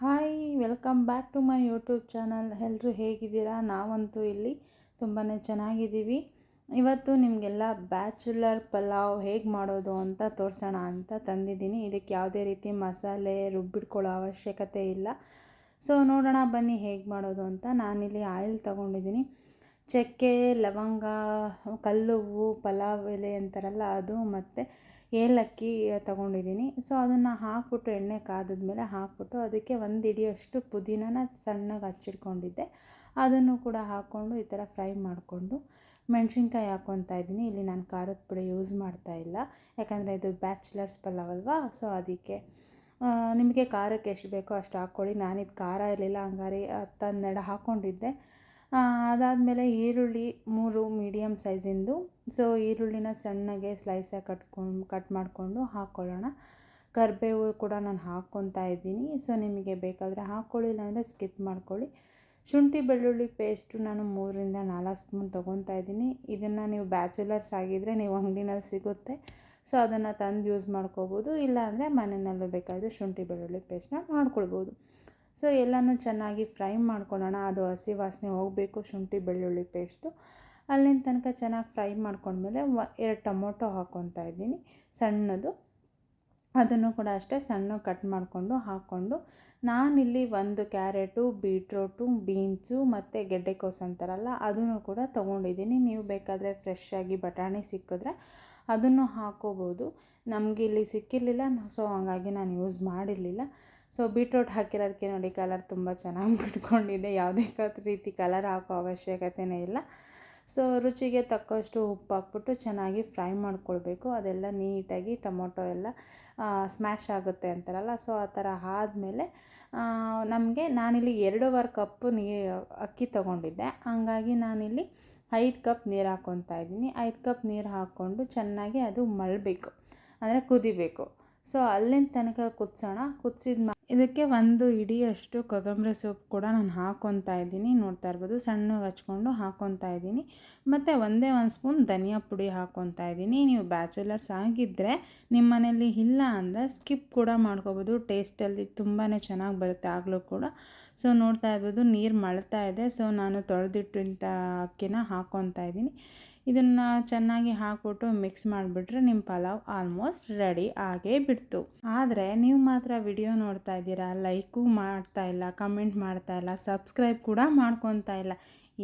Hi welcome back to my YouTube channel ಎಲ್ಲರೂ ಹೇಗಿದ್ದೀರಾ? ನಾವಂತೂ ಇಲ್ಲಿ ತುಂಬಾ ಚೆನ್ನಾಗಿದ್ದೀವಿ. ಇವತ್ತು ನಿಮಗೆಲ್ಲ ಬ್ಯಾಚುಲರ್ ಪಲಾವ್ ಹೇಗೆ ಮಾಡೋದು ಅಂತ ತೋರಿಸೋಣ ಅಂತ ತಂದಿದ್ದೀನಿ. ಇದಕ್ಕೆ ಯಾವುದೇ ರೀತಿ ಮಸಾಲೆ ರುಬ್ಬಿಟ್ಕೊಳ್ಳೋ ಅವಶ್ಯಕತೆ ಇಲ್ಲ. ಸೊ ನೋಡೋಣ, ಬನ್ನಿ ಹೇಗೆ ಮಾಡೋದು ಅಂತ. ನಾನಿಲ್ಲಿ ಆಯಿಲ್ ತೊಗೊಂಡಿದ್ದೀನಿ. ಚಕ್ಕೆ, ಲವಂಗ, ಕಲ್ಲುವು, ಪಲಾವ್ ಎಲೆ ಅಂತಾರಲ್ಲ, ಅದು ಮತ್ತು ಏಲಕ್ಕಿ ತೊಗೊಂಡಿದ್ದೀನಿ ಸೊ ಅದನ್ನು ಹಾಕ್ಬಿಟ್ಟು ಎಣ್ಣೆ ಕಾದಿದ್ಮೇಲೆ ಹಾಕ್ಬಿಟ್ಟು ಅದಕ್ಕೆ ಒಂದು ಹಿಡಿಯೋಷ್ಟು ಪುದೀನನ ಸಣ್ಣಗೆ ಹಚ್ಚಿಟ್ಕೊಂಡಿದ್ದೆ. ಅದನ್ನು ಕೂಡ ಹಾಕ್ಕೊಂಡು ಈ ಥರ ಫ್ರೈ ಮಾಡಿಕೊಂಡು ಮೆಣಸಿನ್ಕಾಯಿ ಹಾಕ್ಕೊತಾ ಇದ್ದೀನಿ. ಇಲ್ಲಿ ನಾನು ಖಾರದ ಪುಡಿ ಯೂಸ್ ಮಾಡ್ತಾ ಇಲ್ಲ. ಯಾಕಂದರೆ ಇದು ಬ್ಯಾಚುಲರ್ಸ್ ಪಲಾವ್ ಅಲ್ವಾ? ಸೊ ಅದಕ್ಕೆ ನಿಮಗೆ ಖಾರಕ್ಕೆ ಎಷ್ಟು ಬೇಕೋ ಅಷ್ಟು ಹಾಕ್ಕೊಳ್ಳಿ. ನಾನಿದ್ದು ಖಾರ ಇರಲಿಲ್ಲ, ಹಂಗಾರೆ ಹತ್ತನ್ನೆರಡು ಹಾಕ್ಕೊಂಡಿದ್ದೆ. ಅದಾದಮೇಲೆ ಈರುಳ್ಳಿ ಮೂರು ಮೀಡಿಯಮ್ ಸೈಜಿಂದು ಸೊ ಈರುಳ್ಳಿನ ಸಣ್ಣಗೆ ಸ್ಲೈಸಾಗಿ ಕಟ್ಕೊಂಡು ಕಟ್ ಮಾಡಿಕೊಂಡು ಹಾಕ್ಕೊಳ್ಳೋಣ ಕರಿಬೇವು ಕೂಡ ನಾನು ಹಾಕ್ಕೊತಾ ಇದ್ದೀನಿ. ಸೊ ನಿಮಗೆ ಬೇಕಾದರೆ ಹಾಕ್ಕೊಳ್ಳಿಲ್ಲ ಅಂದರೆ ಸ್ಕಿಪ್ ಮಾಡ್ಕೊಳ್ಳಿ. ಶುಂಠಿ ಬೆಳ್ಳುಳ್ಳಿ ಪೇಸ್ಟು ನಾನು ಮೂರರಿಂದ ನಾಲ್ಕು ಸ್ಪೂನ್ ತೊಗೊತಾ ಇದ್ದೀನಿ. ಇದನ್ನು ನೀವು ಬ್ಯಾಚುಲರ್ಸ್ ಆಗಿದ್ದರೆ ನೀವು ಅಂಗಡಿನಲ್ಲಿ ಸಿಗುತ್ತೆ. ಸೊ ಅದನ್ನು ತಂದು ಯೂಸ್ ಮಾಡ್ಕೋಬೋದು. ಇಲ್ಲಾಂದರೆ ಮನೆಯಲ್ಲೂ ಬೇಕಾದರೆ ಶುಂಠಿ ಬೆಳ್ಳುಳ್ಳಿ ಪೇಸ್ಟನ್ನ ಮಾಡ್ಕೊಳ್ಬೋದು. ಸೊ ಎಲ್ಲನೂ ಚೆನ್ನಾಗಿ ಫ್ರೈ ಮಾಡ್ಕೊಳ್ಳೋಣ. ಅದು ಹಸಿ ವಾಸನೆ ಹೋಗಬೇಕು, ಶುಂಠಿ, ಬೆಳ್ಳುಳ್ಳಿ ಪೇಸ್ಟು. ಅಲ್ಲಿನ ತನಕ ಚೆನ್ನಾಗಿ ಫ್ರೈ ಮಾಡ್ಕೊಂಡ್ಮೇಲೆ ಎರಡು ಟೊಮೊಟೊ ಹಾಕ್ಕೊತಾ ಇದ್ದೀನಿ, ಸಣ್ಣದು. ಅದನ್ನು ಕೂಡ ಅಷ್ಟೇ ಸಣ್ಣ ಕಟ್ ಮಾಡಿಕೊಂಡು ಹಾಕ್ಕೊಂಡು, ನಾನಿಲ್ಲಿ ಒಂದು ಕ್ಯಾರೆಟು, ಬೀಟ್ರೋಟು, ಬೀನ್ಸು ಮತ್ತು ಗೆಡ್ಡೆಕೋಸು ಅಂತಾರಲ್ಲ, ಅದನ್ನು ಕೂಡ ತೊಗೊಂಡಿದ್ದೀನಿ. ನೀವು ಬೇಕಾದರೆ ಫ್ರೆಶ್ ಆಗಿ ಬಟಾಣಿ ಸಿಕ್ಕಿದ್ರೆ ಅದನ್ನು ಹಾಕೋಬೋದು ನಮಗಿಲ್ಲಿ ಸಿಕ್ಕಿರಲಿಲ್ಲ, ಸೊ ಹಾಗಾಗಿ ನಾನು ಯೂಸ್ ಮಾಡಿರಲಿಲ್ಲ. ಸೊ ಬೀಟ್ರೋಟ್ ಹಾಕಿರೋದಕ್ಕೆ ನೋಡಿ ಕಲರ್ ತುಂಬ ಚೆನ್ನಾಗಿ ಬಿಟ್ಕೊಂಡಿದೆ. ಯಾವುದೇ ರೀತಿ ಕಲರ್ ಹಾಕೋ ಅವಶ್ಯಕತೆಯೇ ಇಲ್ಲ. ಸೊ ರುಚಿಗೆ ತಕ್ಕಷ್ಟು ಉಪ್ಪು ಹಾಕ್ಬಿಟ್ಟು ಚೆನ್ನಾಗಿ ಫ್ರೈ ಮಾಡ್ಕೊಳ್ಬೇಕು. ಅದೆಲ್ಲ ನೀಟಾಗಿ ಟೊಮೊಟೊ ಎಲ್ಲ ಸ್ಮ್ಯಾಶ್ ಆಗುತ್ತೆ ಅಂತಾರಲ್ಲ. ಸೊ ಆ ಥರ ಆದಮೇಲೆ ನಮಗೆ ನಾನಿಲ್ಲಿ ಎರಡೂವರೆ ಕಪ್ಪು ನೀ, ಅಕ್ಕಿ ತೊಗೊಂಡಿದ್ದೆ. ಹಂಗಾಗಿ ನಾನಿಲ್ಲಿ ಐದು ಕಪ್ ನೀರು ಹಾಕ್ಕೊತಾ ಇದ್ದೀನಿ. ಐದು ಕಪ್ ನೀರು ಹಾಕ್ಕೊಂಡು ಚೆನ್ನಾಗಿ ಅದು ಮಳಬೇಕು ಅಂದರೆ ಕುದಿಬೇಕು. ಸೊ ಅಲ್ಲಿನ ತನಕ ಕುದಿಸೋಣ. ಕುದಿಸಿದ ಇದಕ್ಕೆ ಒಂದು ಇಡಿಯಷ್ಟು ಕೊತ್ತಂಬರಿ ಸೊಪ್ಪು ಕೂಡ ನಾನು ಹಾಕ್ಕೊತಾ ಇದ್ದೀನಿ. ನೋಡ್ತಾ ಇರ್ಬೋದು. ಸಣ್ಣಗೆ ಹಚ್ಕೊಂಡು ಹಾಕೊತಾ ಇದ್ದೀನಿ. ಮತ್ತು ಒಂದೇ ಒಂದು ಸ್ಪೂನ್ ಧನಿಯಾ ಪುಡಿ ಹಾಕ್ಕೊತಾ ಇದ್ದೀನಿ. ನೀವು ಬ್ಯಾಚುಲರ್ಸ್ ಆಗಿದ್ದರೆ ನಿಮ್ಮ ಮನೇಲಿ ಇಲ್ಲ ಅಂದರೆ ಸ್ಕಿಪ್ ಕೂಡ ಮಾಡ್ಕೋಬೋದು. ಟೇಸ್ಟಲ್ಲಿ ತುಂಬಾ ಚೆನ್ನಾಗಿ ಬರುತ್ತೆ ಆಗಲೂ ಕೂಡ. ಸೊ ನೋಡ್ತಾ ಇರ್ಬೋದು. ನೀರು ಮಳ್ತಾ ಇದೆ. ಸೊ ನಾನು ತೊಳೆದಿಟ್ಟಿಂಥ ಅಕ್ಕಿನ ಹಾಕ್ಕೊತಾ ಇದ್ದೀನಿ. ಇದನ್ನು ಚೆನ್ನಾಗಿ ಹಾಕ್ಬಿಟ್ಟು ಮಿಕ್ಸ್ ಮಾಡಿಬಿಟ್ರೆ ನಿಮ್ಮ ಪಲಾವ್ ಆಲ್ಮೋಸ್ಟ್ ರೆಡಿ ಆಗೇ ಬಿಡ್ತು. ಆದರೆ ನೀವು ಮಾತ್ರ ವಿಡಿಯೋ ನೋಡ್ತಾ ಇದ್ದೀರಾ ಲೈಕು ಮಾಡ್ತಾ ಇಲ್ಲ ಕಮೆಂಟ್ ಮಾಡ್ತಾ ಇಲ್ಲ ಸಬ್ಸ್ಕ್ರೈಬ್ ಕೂಡ ಮಾಡ್ಕೊತಾ ಇಲ್ಲ.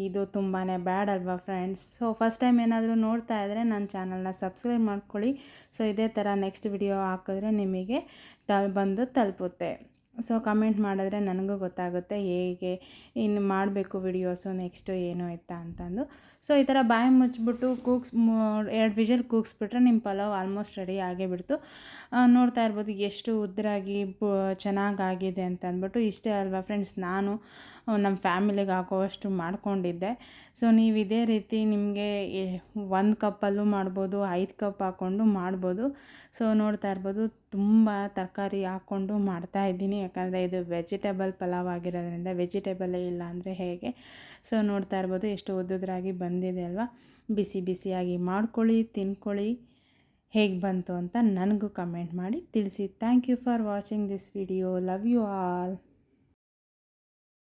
ಇದು ತುಂಬಾ ಬ್ಯಾಡ್ ಅಲ್ವಾ ಫ್ರೆಂಡ್ಸ್ ಸೊ ಫಸ್ಟ್ ಟೈಮ್ ಏನಾದರೂ ನೋಡ್ತಾ ಇದ್ದರೆ ನನ್ನ ಚಾನಲ್ನ ಸಬ್ಸ್ಕ್ರೈಬ್ ಮಾಡ್ಕೊಳ್ಳಿ. ಸೊ ಇದೇ ಥರ ನೆಕ್ಸ್ಟ್ ವಿಡಿಯೋ ಹಾಕಿದ್ರೆ ನಿಮಗೆ ತಲ್ ಬಂದು ತಲುಪುತ್ತೆ. ಸೊ ಕಮೆಂಟ್ ಮಾಡಿದ್ರೆ ನನಗೂ ಗೊತ್ತಾಗುತ್ತೆ ಹೇಗೆ ಇನ್ನು ಮಾಡಬೇಕು ವಿಡಿಯೋಸು ನೆಕ್ಸ್ಟು ಏನು ಎತ್ತ ಅಂತಂದು. ಸೊ ಈ ಥರ ಬಾಯಿ ಮುಚ್ಚಿಬಿಟ್ಟು ಕೂಗ್ಸ್ ಎರಡು ವಿಷಲ್ ಕೂಗಿಸ್ಬಿಟ್ರೆ ನಿಮ್ಮ ಪಲಾವ್ ಆಲ್ಮೋಸ್ಟ್ ರೆಡಿ ಆಗೇ ಬಿಡ್ತು ನೋಡ್ತಾ ಇರ್ಬೋದು ಎಷ್ಟು ಉದ್ರಾಗಿ ಚೆನ್ನಾಗಾಗಿದೆ ಅಂತ ಅಂದ್ಬಿಟ್ಟು ಇಷ್ಟೇ ಅಲ್ವಾ ಫ್ರೆಂಡ್ಸ್ ನಾನು ನಮ್ಮ ಫ್ಯಾಮಿಲಿಗೆ ಹಾಕೋವಷ್ಟು ಮಾಡಿಕೊಂಡಿದ್ದೆ. ಸೊ, ನೀವು ಇದೇ ರೀತಿ ನಿಮಗೆ ಒಂದು ಕಪ್ಪಲ್ಲೂ ಮಾಡ್ಬೋದು, ಐದು ಕಪ್ ಹಾಕ್ಕೊಂಡು ಮಾಡ್ಬೋದು. ಸೊ, ನೋಡ್ತಾ ಇರ್ಬೋದು, ತುಂಬ ತರಕಾರಿ ಹಾಕ್ಕೊಂಡು ಮಾಡ್ತಾ ಇದ್ದೀನಿ. ಯಾಕಂದರೆ ಇದು ವೆಜಿಟೇಬಲ್ ಪಲಾವ್ ಆಗಿರೋದ್ರಿಂದ ವೆಜಿಟೇಬಲೇ ಇಲ್ಲ ಅಂದರೆ ಹೇಗೆ? ಸೊ, ನೋಡ್ತಾ ಇರ್ಬೋದು, ಎಷ್ಟು ಉದ್ದುದ್ರಾಗಿ ಬಂದಿದೆ ಅಲ್ವಾ? ಬಿಸಿ ಬಿಸಿಯಾಗಿ ಮಾಡ್ಕೊಳ್ಳಿ, ತಿನ್ಕೊಳ್ಳಿ, ಹೇಗೆ ಬಂತು ಅಂತ ನನಗೂ ಕಮೆಂಟ್ ಮಾಡಿ ತಿಳಿಸಿ. Thank you for watching this video love you all